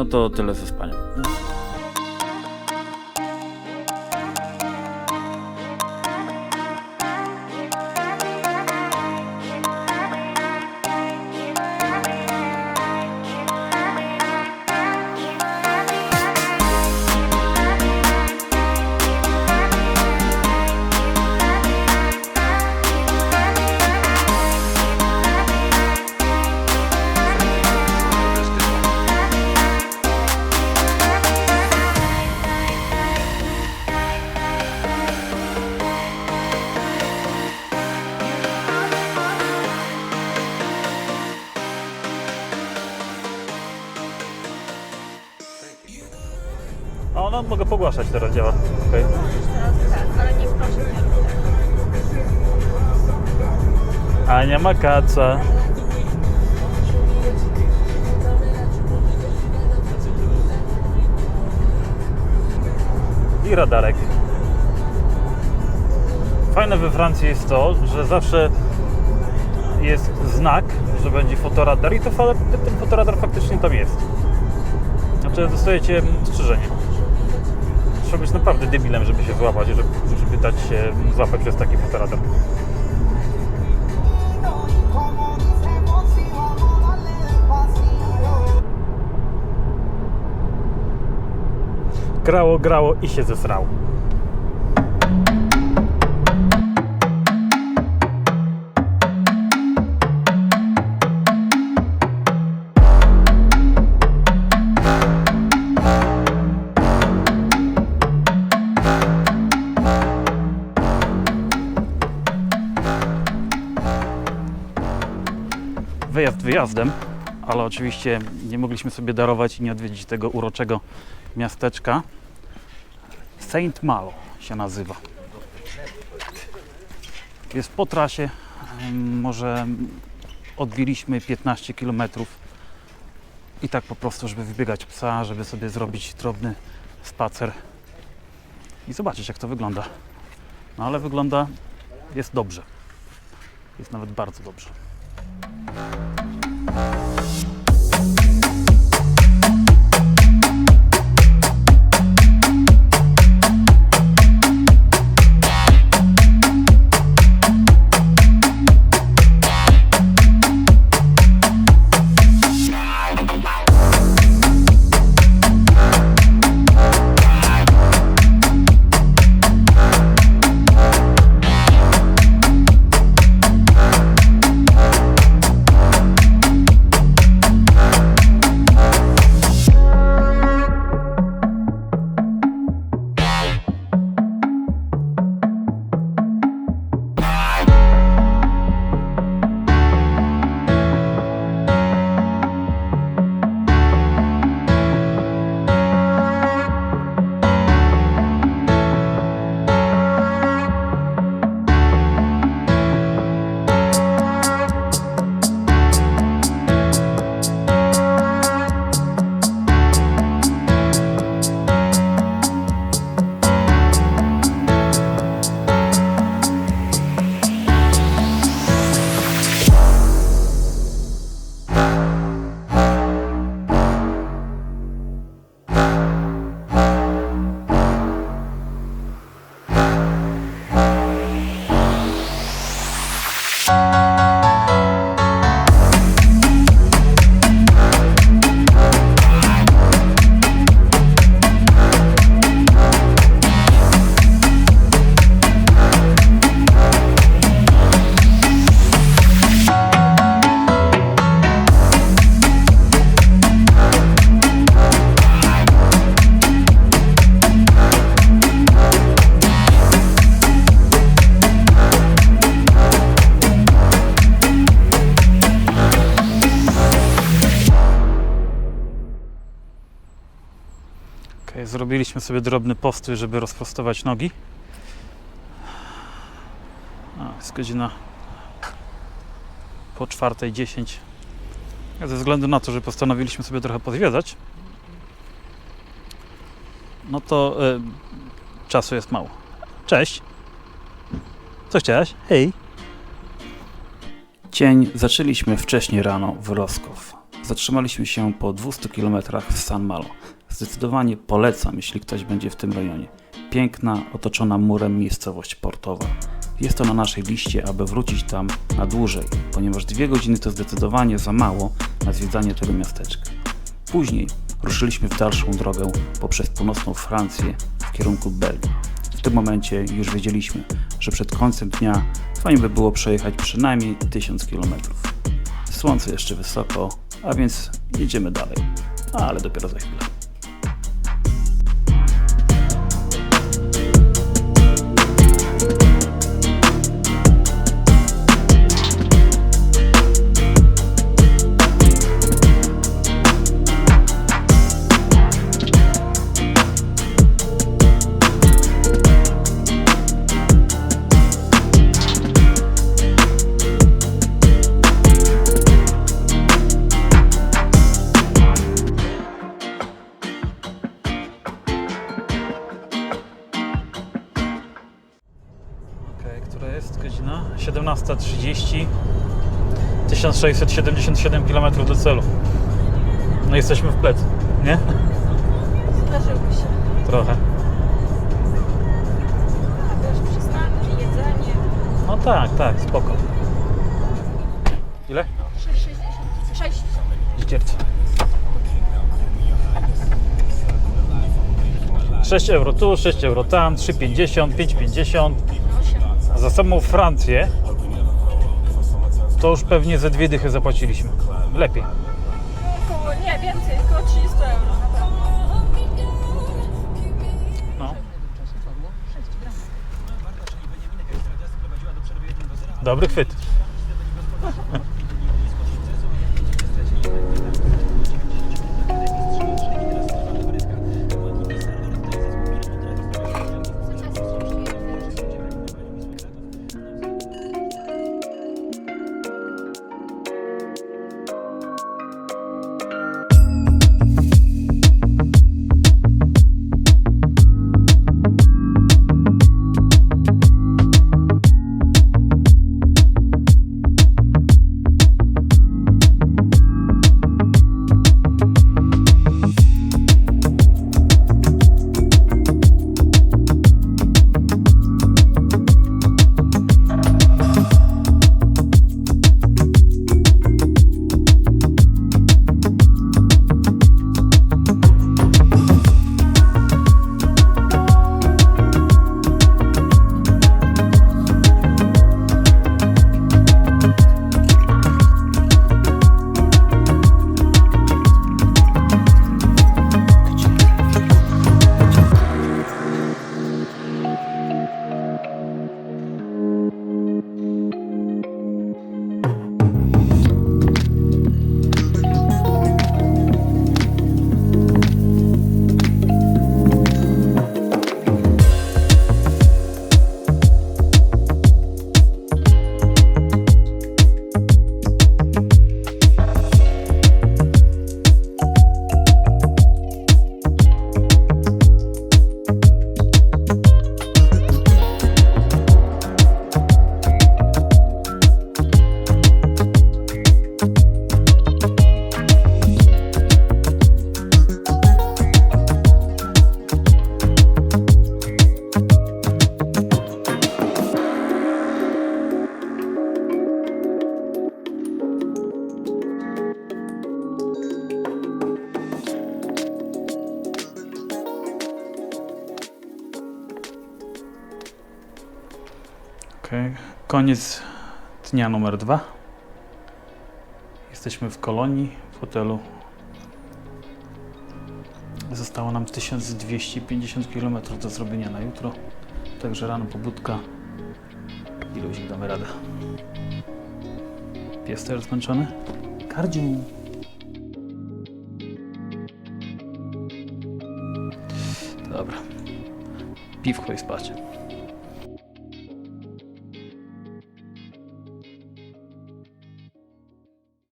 no to tyle ze spaniem. A no mogę pogłaszać teraz działa. Okay. Nie. Ania Makaca. I radarek. Fajne we Francji jest to, że zawsze jest znak, że będzie fotoradar i to ten fotoradar faktycznie tam jest. Znaczy dostajecie strzeżenie. Trzeba być naprawdę debilem, żeby się złapać, żeby, żeby dać się złapać przez taki fotoradar. Grało, grało i się zesrał. Wyjazd wyjazdem, ale oczywiście nie mogliśmy sobie darować i nie odwiedzić tego uroczego miasteczka. Saint Malo się nazywa. Jest po trasie, może odbiliśmy 15 km i tak po prostu, żeby wybiegać psa, żeby sobie zrobić drobny spacer i zobaczyć jak to wygląda. No ale wygląda, jest dobrze. Jest nawet bardzo dobrze. Thank you. Zrobiliśmy sobie drobny postój, żeby rozprostować nogi. Jest godzina po 4.10. Ze względu na to, że postanowiliśmy sobie trochę pozwiedzać, no to e, czasu jest mało. Cześć. Co chciałaś? Hej. Dzień zaczęliśmy wcześnie rano w Roskow. Zatrzymaliśmy się po 200 km w San Malo. Zdecydowanie polecam, jeśli ktoś będzie w tym rejonie. Piękna, otoczona murem miejscowość portowa. Jest to na naszej liście, aby wrócić tam na dłużej, ponieważ dwie godziny to zdecydowanie za mało na zwiedzanie tego miasteczka. Później ruszyliśmy w dalszą drogę poprzez północną Francję w kierunku Belgii. W tym momencie już wiedzieliśmy, że przed końcem dnia fajnie by było przejechać przynajmniej 1000 km. Słońce jeszcze wysoko, a więc jedziemy dalej, ale dopiero za chwilę. Godzina? 17.30 1677 km do celu. No jesteśmy w plecy, nie? Zdarzyło się. Trochę. A wiesz, przystanki, jedzenie. No tak, tak, spoko. Ile? 6,60. 6. Dziercy. 6 euro tu, 6 euro tam, 3,50, 5,50. Za samą Francję to już pewnie ze dwie dychy zapłaciliśmy. Lepiej. Około, nie więcej, około 30 euro. No. Dobry chwyt. Okej, koniec dnia numer dwa. Jesteśmy w kolonii, w hotelu. Zostało nam 1250 km do zrobienia na jutro. Także rano pobudka. I luzik damy radę. Pies też zmęczony? Kardziu. Dobra. Piwko i spać.